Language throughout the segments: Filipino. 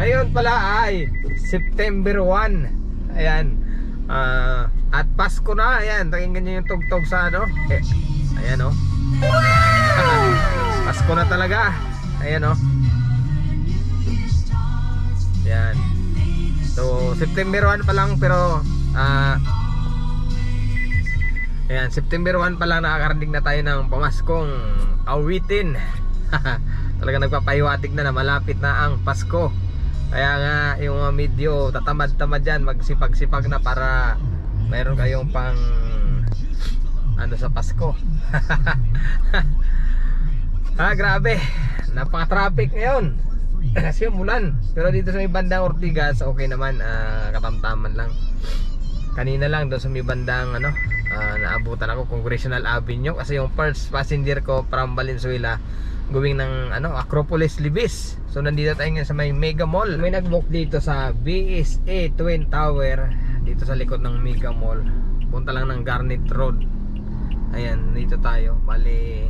Ngayon pala ay September 1. Ayan. Ah, at Pasko na. Ayan, pakinggan nyo yung tugtog sa ano. Eh, ayan oh. Pasko na talaga. Ayan oh. Ayan. So, September 1 pa lang pero ah Ayan, September 1 pa lang nakakarating na tayo ng pamaskong awitin. Talaga nagpapahiwatig na na malapit na ang Pasko. Kaya nga yung mga medyo tatamad-tamad dyan, magsipag-sipag na para mayroon kayong pang ano sa Pasko. ah, grabe. Napaka-traffic ngayon. Kasi umulan. Pero dito sa may bandang Ortigas, okay naman. ah, katamtaman lang. Kanina lang doon sa may bandang ano, ah, naabutan ako Congressional Avenue kasi yung first passenger ko from Valenzuela going ng ano Acropolis Libis. So nandito tayo ngayon sa may Mega Mall. May nag-book dito sa BSA Twin Tower dito sa likod ng Mega Mall. Punta lang ng Garnet Road. Ayan, dito tayo. Bali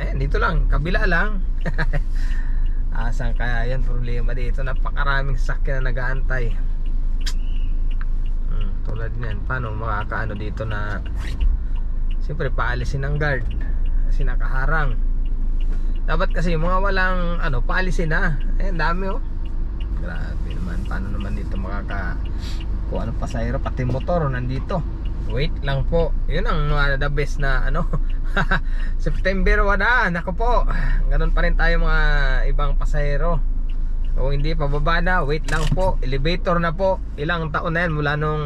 Ayan, dito lang, kabila lang. Asan kaya yan problema dito? Napakaraming sasakyan na nag-aantay. Hmm, tulad niyan, paano makakaano dito na Siyempre paalisin ng guard kasi nakaharang. Dapat kasi yung mga walang ano, paalisin na. Ayun, dami oh. Grabe naman, paano naman dito makaka kung ano pasahero pati motor nandito. Wait lang po. Yun ang uh, the best na ano. September 1 na. Nako po. Ganun pa rin tayo mga ibang pasahero. Kung hindi pababa na, wait lang po. Elevator na po. Ilang taon na yan mula nung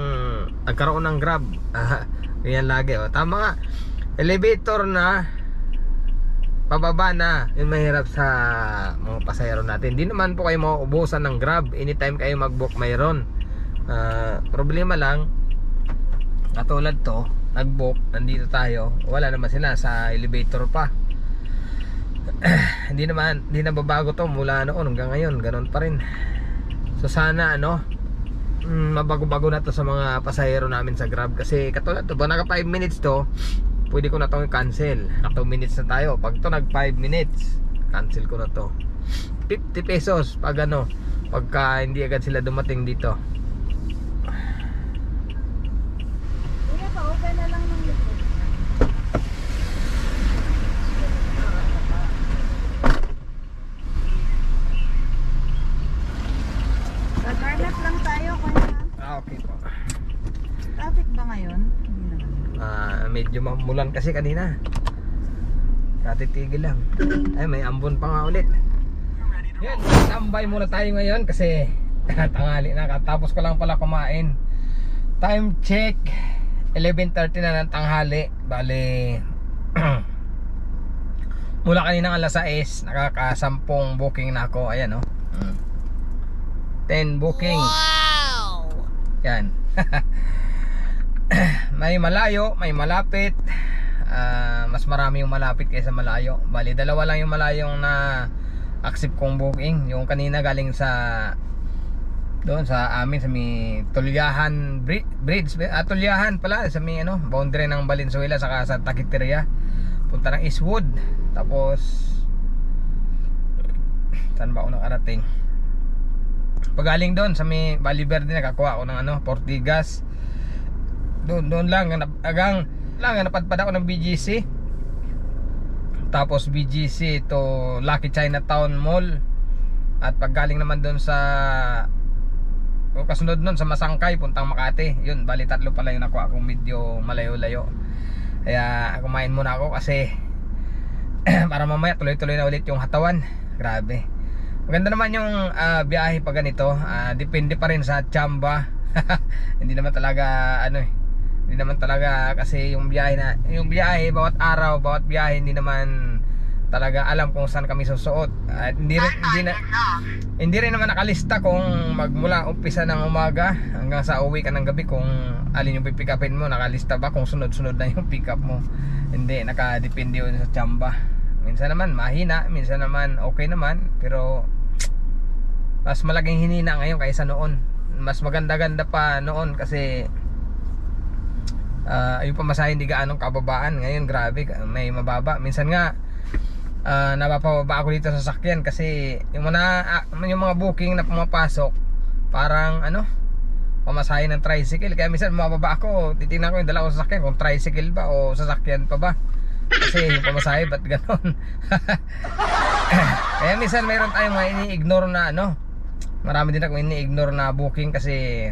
nagkaroon ng Grab. Ganyan lagi. Oh. Tama nga. Elevator na. Pababa na. Yun mahirap sa mga pasahero natin. Hindi naman po kayo mauubusan ng Grab. Anytime kayo mag-book mayroon. Ah, problema lang. Katulad to, nag-book, nandito tayo. Wala naman sila sa elevator pa. hindi naman hindi na babago to mula noon hanggang ngayon ganun pa rin so sana ano mm, mabago-bago na to sa mga pasahero namin sa Grab kasi katulad to ba naka 5 minutes to pwede ko na tong cancel naka 2 minutes na tayo. Pag to nag 5 minutes cancel ko na to. 50 pesos pag ano pagka hindi agad sila dumating dito Kuya, pa-open na lang ng likod. Sa Garnet lang tayo, kuya. ah okay po Traffic ba ngayon? Hindi naman. Ah, medyo mamulan kasi kanina. Katitigil lang. Ay, may ambon pa nga ulit. Yan, tambay muna tayo ngayon kasi tanghali na. Tapos ko lang pala kumain. Time check. 11.30 na ng tanghali. Bale, mula kanina alas 6, nakakasampung booking na ako. Ayan, oh. Mm. 10 booking. Wow! Yan. may malayo, may malapit. Ah, mas marami yung malapit kaysa malayo. Bali, dalawa lang yung malayong na accept kong booking. Yung kanina galing sa doon sa amin sa may Tulyahan Bri- Bridge, ah, Tulyahan pala sa may ano, boundary ng Valenzuela saka sa Takiteria. Punta ng Eastwood. Tapos saan ba ako nakarating? Pagaling doon sa may Valley Verde nakakuha ako ng ano, Portigas. Doon doon lang agang lang napadpad ako ng BGC. Tapos BGC to Lucky Chinatown Mall. At paggaling naman doon sa o kasunod nun sa Masangkay puntang Makati. Yun, bali tatlo pala yung nakuha kong medyo malayo-layo. Kaya kumain muna ako kasi para mamaya tuloy-tuloy na ulit yung hatawan. Grabe. Maganda naman yung ah, biyahe pag ganito. Ah, depende pa rin sa tsamba. Hindi naman talaga ano eh. Hindi naman talaga kasi yung biyahe na yung biyahe bawat araw, bawat biyahe hindi naman talaga alam kung saan kami susuot. At hindi rin, hindi na hindi rin naman nakalista kung magmula umpisa ng umaga hanggang sa uwi ka ng gabi kung alin yung pipick upin mo, nakalista ba kung sunod-sunod na yung pick up mo. Hindi, nakadepende yun sa tsamba. Minsan naman mahina, minsan naman okay naman, pero mas malaking hinina ngayon kaysa noon. Mas maganda-ganda pa noon kasi ah yung pamasahe hindi gaanong kababaan. Ngayon grabe, may mababa. Minsan nga ah, napapababa ako dito sa sasakyan kasi yung mga ah, yung mga booking na pumapasok parang ano pamasahe ng tricycle. Kaya minsan mababa ako. Titingnan ko yung dala ko sa sasakyan kung tricycle ba o sasakyan pa ba. Kasi yung pamasahe ba't ganon? Kaya minsan meron tayong mga ini-ignore na ano marami din ako ini-ignore na booking kasi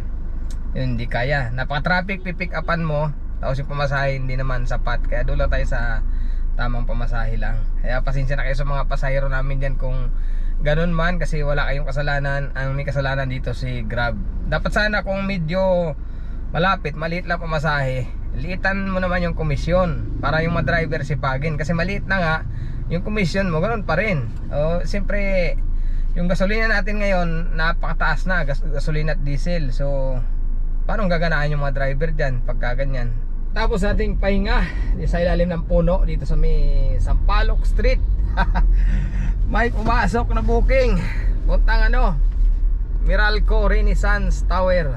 yun hindi kaya. Napaka-traffic pipick upan mo tapos yung pamasahe hindi naman sapat. Kaya lang tayo sa tamang pamasahe lang. Kaya pasensya na kayo sa mga pasahero namin dyan kung ganun man kasi wala kayong kasalanan. Ang may kasalanan dito si Grab. Dapat sana kung medyo malapit maliit lang pamasahe liitan mo naman yung komisyon para yung mga driver sipagin kasi maliit na nga yung komisyon mo ganun pa rin. O siyempre yung gasolina natin ngayon napakataas na gas- gasolina at diesel. So paano gaganaan yung mga driver dyan pagka ganyan tapos ating pahinga sa ilalim ng puno dito sa may Sampaloc Street. May pumasok na booking. Puntang ano Miralco Renaissance Tower.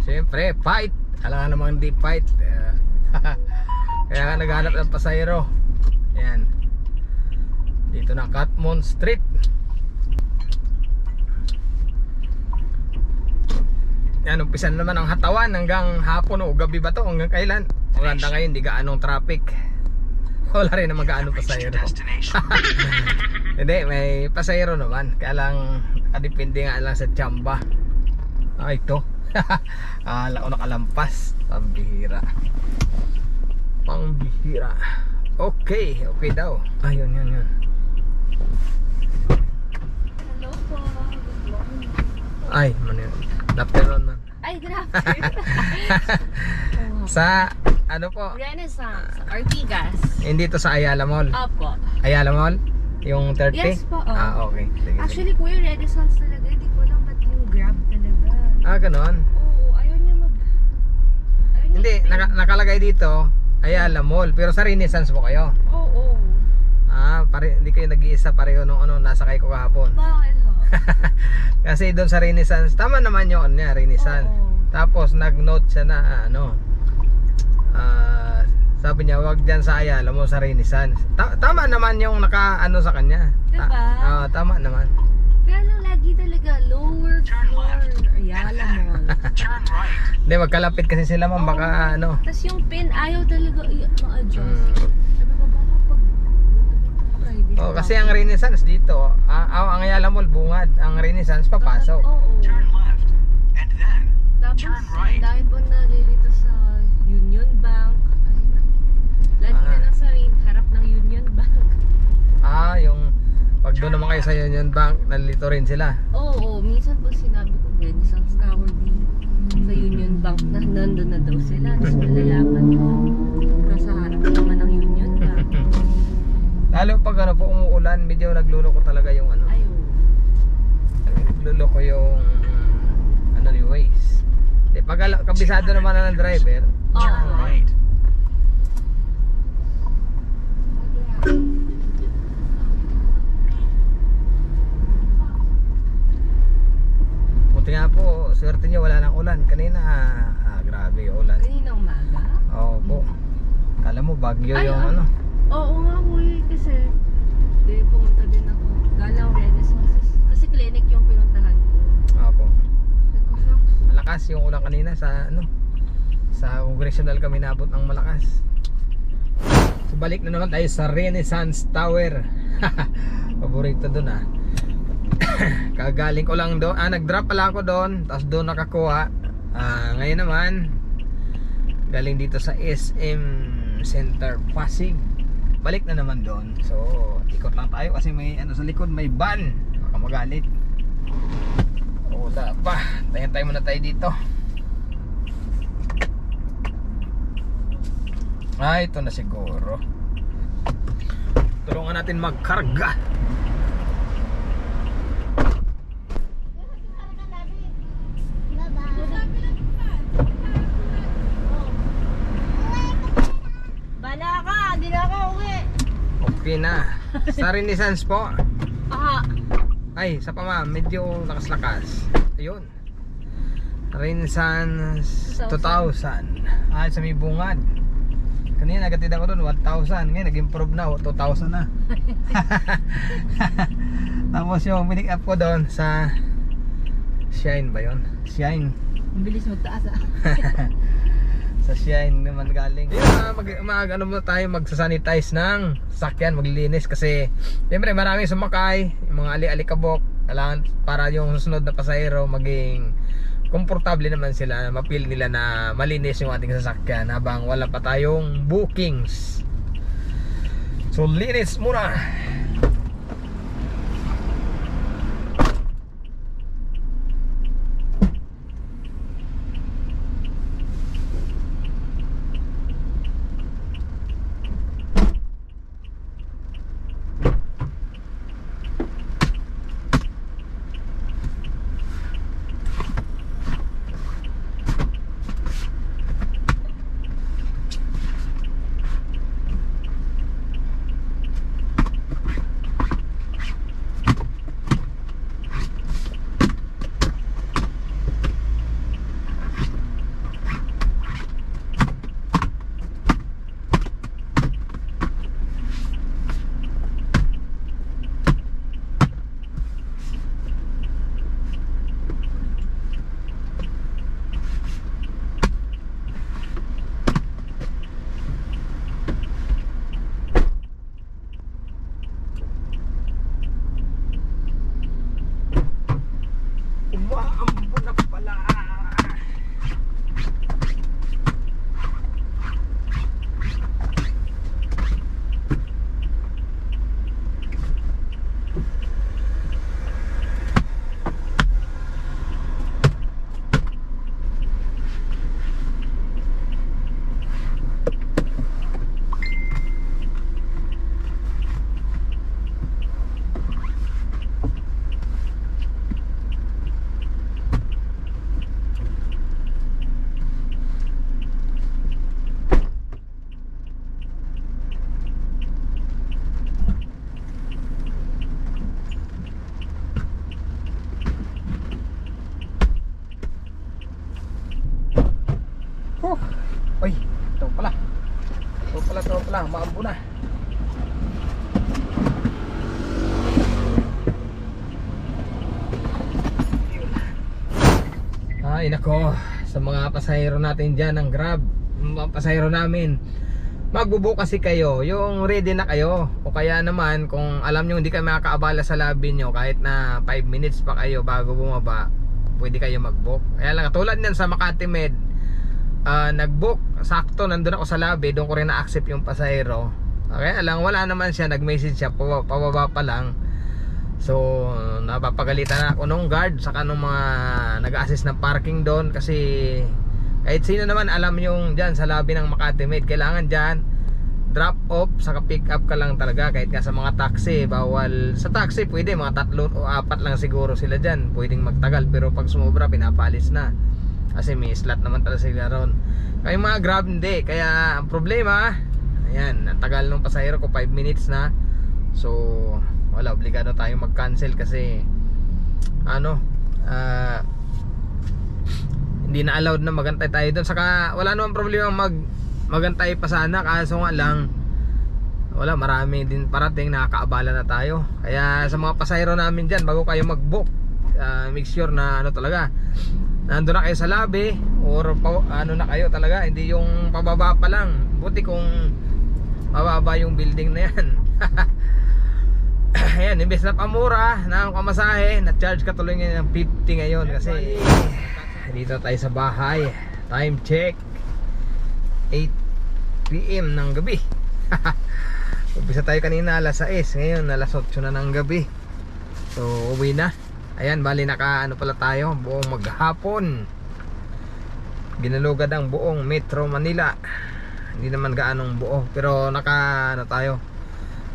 Siyempre, fight. Alam nga namang hindi fight. Kaya nga naghanap ng pasayro yan dito na Catmon Street yan umpisan naman ang hatawan hanggang hapon o gabi ba to hanggang kailan? Maganda ngayon di gaanong traffic. Wala rin naman gaano pasayro hindi may pasayro naman. Kaya lang adipindi nga lang sa tsamba. Ah ito. Akala ko nakalampas. Pambihira. Pambihira. Okay okay daw. Ayun yun yun Hello po. Good morning. ay man yun afternoon man Ay, grabe. sa ano po Renaissance. Ortigas. hindi to sa Ayala Mall Opo. Ayala Mall yung 30 Yes po, oh. ah okay sige, sige. Actually, kuya, Renaissance talaga. Hindi ko lang ba't yung grab talaga. ah ganon Oo, ayaw niya mag... Ayaw niya hindi naka, nakalagay dito Ayala Mall pero sa Renaissance po kayo Oo. ah pare hindi kayo nag-iisa pareho nung ano nasakay ko kahapon Bakit? Kasi doon sa Renaissance, tama naman yun niya, Renaissance. Oo. Tapos nag-note siya na ah, ano, ah, sabi niya, wag dyan sa Ayala mo sa Renaissance. Ta- tama naman yung naka ano sa kanya. Ta- Diba? ah, tama naman. Kaya lang lagi talaga lower floor. Ayala Mall. Hindi, magkalapit kasi sila man, baka ano. Tapos yung pin, ayaw talaga i- ma-adjust. Mm. Sabi ko, baka pag private Oh, kasi ang Renaissance dito, ah, ah, ang Ayala Mall bungad, ang Renaissance papasok. Oo. left, and then Tapos, Turn right. dahil po nalilito sa Union Bank. Ay, lagi Ah. na lang sa main harap ng Union Bank. Ah, yung pag doon naman kayo sa Union Bank, nalilito rin sila. Oo, oo. minsan po sinabi ko, Renaissance Tower din sa Union Bank na nandun na daw sila. Tapos malalaman ko. Lalo pag ano po umuulan, medyo nagluloko talaga yung ano. Ayaw. nagluloko yung ano ni Waze. Di, pag ala- kabisado naman na ng driver, Oo. right. buti nga po, swerte nyo wala nang ulan. Kanina, ah, grabe yung ulan. Kanina umaga? Oo po. Kala mo, bagyo Ay, yung ah. ano. Oo nga kuya, kasi di pumunta din ako. Galaw Renaissance. Kasi clinic yung pinuntahan ko. Ko, shucks. Malakas yung ulan kanina sa ano. Sa congressional kami nabot ng malakas. So balik na naman tayo sa Renaissance Tower. Paborito doon ah. Kagaling ko lang doon. Ah, nag-drop pala ako doon. Tapos doon nakakuha. Ah, ngayon naman, galing dito sa SM Center Pasig. Balik na naman doon. So, ikot lang tayo kasi may ano sa likod, may van. Baka magalit. Wala pa. Tayo tayo muna tayo dito. Ah, ito na siguro. Tulungan natin magkarga. Bala ka! Hindi na ako uwi! Okay na. Sa Renaissance po. Aha! Ay, sa pa ma'am, medyo lakas-lakas. Ayun. Renaissance 2000. Ay, sa may bungad. Kanina nagatid ako doon 1,000. Ngayon nag-improve na, 2,000 na. Tapos yung pinik up ko doon sa Shine ba yon? Shine. Ang bilis magtaas ah. sa Shine naman galing. Yun, ah, mag, mag ano muna tayo magsasanitize ng sakyan, maglilinis kasi siyempre maraming sumakay, yung mga ali-alikabok, kailangan para yung susunod na pasahero maging komportable naman sila, mapil nila na malinis yung ating sasakyan habang wala pa tayong bookings. So linis muna. Pala, ito pala. Maambo na. Ay, nako. Sa mga pasahero natin dyan ng Grab, mga pasahero namin, magbubo kasi kayo, yung ready na kayo. O kaya naman, kung alam nyo hindi kayo makakaabala sa labi nyo, kahit na 5 minutes pa kayo bago bumaba, pwede kayo mag-book. Kaya lang, tulad niyan sa Makati Med, ah, nag-book, sakto nandun ako sa lobby, doon ko rin na-accept yung pasahero. Okay, lang wala naman siya, nag-message siya, pababa, pababa pa lang. So, napapagalitan na ako nung guard saka nung mga nag-assist ng parking doon kasi kahit sino naman alam yung dyan sa lobby ng Makati Med, kailangan dyan drop off saka pick up ka lang talaga kahit nga sa mga taxi bawal sa taxi pwede mga tatlo o apat lang siguro sila dyan pwedeng magtagal pero pag sumobra pinapalis na kasi may slot naman talaga sila ron. Kaya mga grab hindi. Kaya ang problema ayan ang tagal pasahero ko 5 minutes na. So wala obligado tayong mag cancel kasi ano ah hindi na allowed na magantay tayo doon. Saka wala namang problema mag magantay pa sana. Kaso nga lang wala marami din parating nakakaabala na tayo. Kaya sa mga pasahero namin dyan bago kayo mag book ah, make sure na ano talaga nandun na kayo sa lobby or pa, ano na kayo talaga hindi yung pababa pa lang. Buti kung mababa yung building na yan. Ayan imbes na pamura ng pamasahe na charge ka tuloy ng 50 ngayon kasi dito tayo sa bahay. Time check. 8 PM ng gabi. Umpisa tayo kanina alas 6 ngayon alas 8 na ng gabi. So uwi na ayan bali naka ano pala tayo buong maghapon. Ginalugad ang buong Metro Manila. Hindi naman gaanong buo pero naka ano tayo.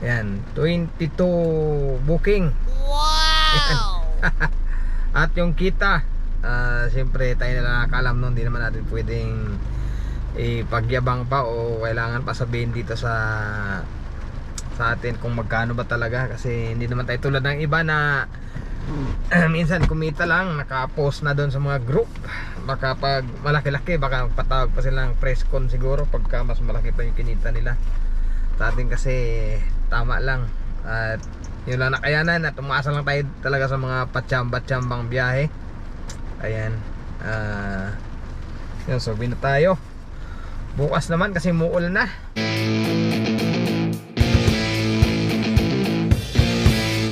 Ayan 22 booking. Wow! At yung kita ah siyempre tayo na nakakalam nun hindi naman natin pwedeng ipagyabang pa o kailangan pa sabihin dito sa sa atin kung magkano ba talaga. Kasi hindi naman tayo tulad ng iba na minsan kumita lang naka-post na doon sa mga group. Baka pag malaki-laki baka magpatawag pa silang press con siguro pagka mas malaki pa yung kinita nila. Sa atin kasi tama lang. At yun lang nakayanan at umasa lang tayo talaga sa mga patsamba-tsambang biyahe. Ayan. Ah yun so na tayo. Bukas naman kasi muul na